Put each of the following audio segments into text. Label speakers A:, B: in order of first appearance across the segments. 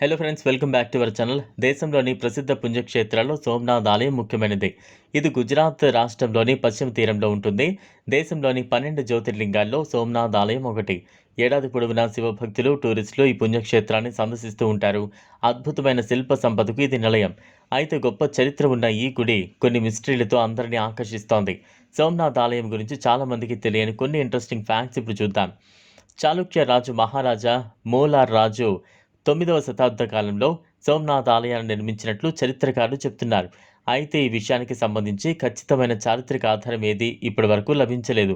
A: Hello friends welcome back to our channel దేశంలోని ప్రసిద్ధ పుణ్యక్షేత్రాల్లో సోమనాథ్ ఆలయం ముఖ్యమైనది. ఇది గుజరాత్ రాష్ట్రంలోని పశ్చిమ తీరంలో ఉంటుంది. దేశంలోని పన్నెండు జ్యోతిర్లింగాల్లో సోమనాథ్ ఆలయం ఒకటి. ఏడాది పొడవునా శివభక్తులు టూరిస్టులు ఈ పుణ్యక్షేత్రాన్ని సందర్శిస్తూ ఉంటారు. అద్భుతమైన శిల్ప సంపదకు ఇది నిలయం. అయితే గొప్ప చరిత్ర ఉన్న ఈ గుడి కొన్ని మిస్టరీలతో అందరినీ ఆకర్షిస్తోంది. సోమనాథ్ ఆలయం గురించి చాలామందికి తెలియని కొన్ని ఇంట్రెస్టింగ్ ఫ్యాక్ట్స్ ఇప్పుడు చూద్దాం. చాళుక్య రాజు మహారాజా మోలార్ రాజు తొమ్మిదవ శతాబ్ద కాలంలో సోమనాథ్ ఆలయాన్ని నిర్మించినట్లు చరిత్రకారులు చెప్తున్నారు. అయితే ఈ విషయానికి సంబంధించి ఖచ్చితమైన చారిత్రక ఆధారం ఏది ఇప్పటి వరకు లభించలేదు.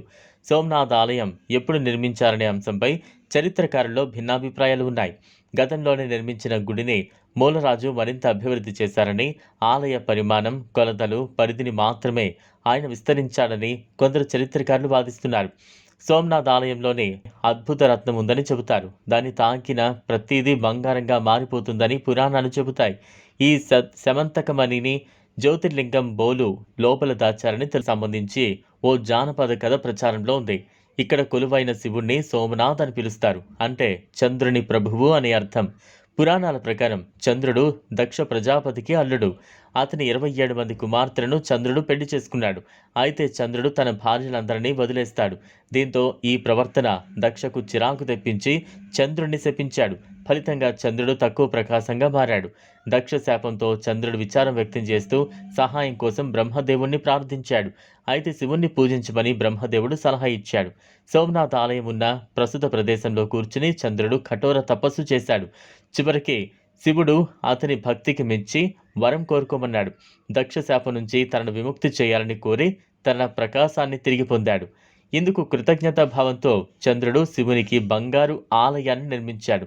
A: సోమనాథ్ ఆలయం ఎప్పుడు నిర్మించారనే అంశంపై చరిత్రకారుల్లో భిన్నాభిప్రాయాలు ఉన్నాయి. గతంలోనే నిర్మించిన గుడిని మూలరాజు మరింత అభివృద్ధి చేశారని ఆలయ పరిమాణం కొలతలు పరిధిని మాత్రమే ఆయన విస్తరించాడని కొందరు చరిత్రకారులు వాదిస్తున్నారు. సోమనాథ్ ఆలయంలోని అద్భుత రత్నం ఉందని చెబుతారు. దాన్ని తాకిన ప్రతిదీ బంగారంగా మారిపోతుందని పురాణాలు చెబుతాయి. ఈ శమంతకమణిని జ్యోతిర్లింగం బోలు లోపల దాచారని సంబంధించి ఓ జానపద కథ ప్రచారంలో ఉంది. ఇక్కడ కొలువైన శివుణ్ణి సోమనాథ్ అని పిలుస్తారు. అంటే చంద్రుని ప్రభువు అని అర్థం. పురాణాల ప్రకారం చంద్రుడు దక్ష ప్రజాపతికి అల్లుడు. అతని ఇరవై ఏడు మంది కుమార్తెలను చంద్రుడు పెళ్ళి చేసుకున్నాడు. అయితే చంద్రుడు తన భార్యలందరినీ వదిలేస్తాడు. దీంతో ఈ ప్రవర్తన దక్షకు చిరాకు తెప్పించి చంద్రుడిని శపించాడు. ఫలితంగా చంద్రుడు తక్కువ ప్రకాశంగా మారాడు. దక్ష శాపంతో చంద్రుడు విచారం వ్యక్తం చేస్తూ సహాయం కోసం బ్రహ్మదేవుణ్ణి ప్రార్థించాడు. అయితే శివుణ్ణి పూజించమని బ్రహ్మదేవుడు సలహా ఇచ్చాడు. సోమనాథ్ ఆలయం ఉన్న ప్రస్తుత ప్రదేశంలో కూర్చుని చంద్రుడు కఠోర తపస్సు చేశాడు. చివరికి శివుడు అతని భక్తికి మెచ్చి వరం కోరుకోమన్నాడు. దక్ష శాపం నుంచి తనను విముక్తి చేయాలని కోరి తన ప్రకాశాన్ని తిరిగి పొందాడు. ఇందుకు కృతజ్ఞతా భావంతో చంద్రుడు శివునికి బంగారు ఆలయాన్ని నిర్మించాడు.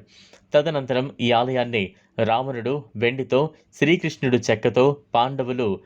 A: తదనంతరం ఈ ఆలయాన్ని రావణుడు వెండితో శ్రీకృష్ణుడు చెక్కతో పాండవులు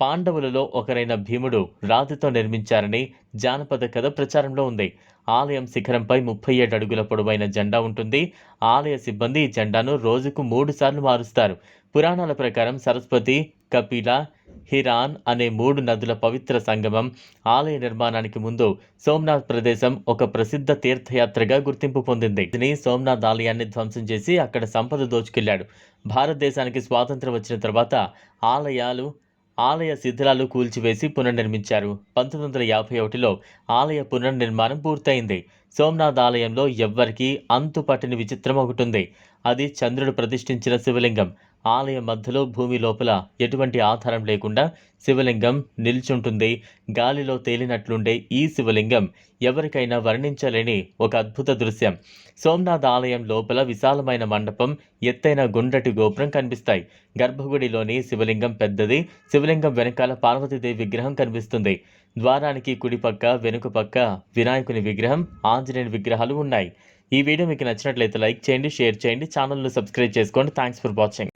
A: పాండవులలో ఒకరైన భీముడు రాతితో నిర్మించారని జానపద కథ ప్రచారంలో ఉంది. ఆలయం శిఖరంపై ముప్పై ఏడు అడుగుల పొడవైన జెండా ఉంటుంది. ఆలయ సిబ్బంది ఈ జెండాను రోజుకు మూడు సార్లు మారుస్తారు. పురాణాల ప్రకారం సరస్వతి కపిల హిరాన్ అనే మూడు నదుల పవిత్ర సంగమం ఆలయ నిర్మాణానికి ముందు సోమనాథ్ ప్రదేశం ఒక ప్రసిద్ధ తీర్థయాత్రగా గుర్తింపు పొందింది. దీని సోమనాథ్ ఆలయాన్ని ధ్వంసం చేసి అక్కడ సంపద దోచుకెళ్ళాడు. భారతదేశానికి స్వాతంత్రం వచ్చిన తర్వాత ఆలయాలు ఆలయ శిథిలాలు కూల్చివేసి పునర్నిర్మించారు. పంతొమ్మిది వందల యాభై ఒకటిలో ఆలయ పునర్నిర్మాణం పూర్తయింది. సోమనాథ్ ఆలయంలో ఎవ్వరికీ అంతుపట్టని విచిత్రం ఒకటి ఉంది. అది చంద్రుడు ప్రతిష్ఠించిన శివలింగం. ఆలయం మధ్యలో భూమి లోపల ఎటువంటి ఆధారం లేకుండా శివలింగం నిల్చుంటుంది. గాలిలో తేలినట్లుండే ఈ శివలింగం ఎవరికైనా వర్ణించలేని ఒక అద్భుత దృశ్యం. సోమనాథ్ ఆలయం లోపల విశాలమైన మండపం ఎత్తైన గుండ్రటి గోపురం కనిపిస్తాయి. గర్భగుడిలోని శివలింగం పెద్దది. శివలింగం వెనకాల పార్వతీదేవి విగ్రహం కనిపిస్తుంది. ద్వారానికి కుడిపక్క వెనుక పక్క వినాయకుని విగ్రహం ఆంజనేయుని విగ్రహాలు ఉన్నాయి. ఈ వీడియో మీకు నచ్చినట్లయితే లైక్ చేయండి షేర్ చేయండి ఛానల్ను సబ్స్క్రైబ్ చేసుకోండి. Thanks for watching.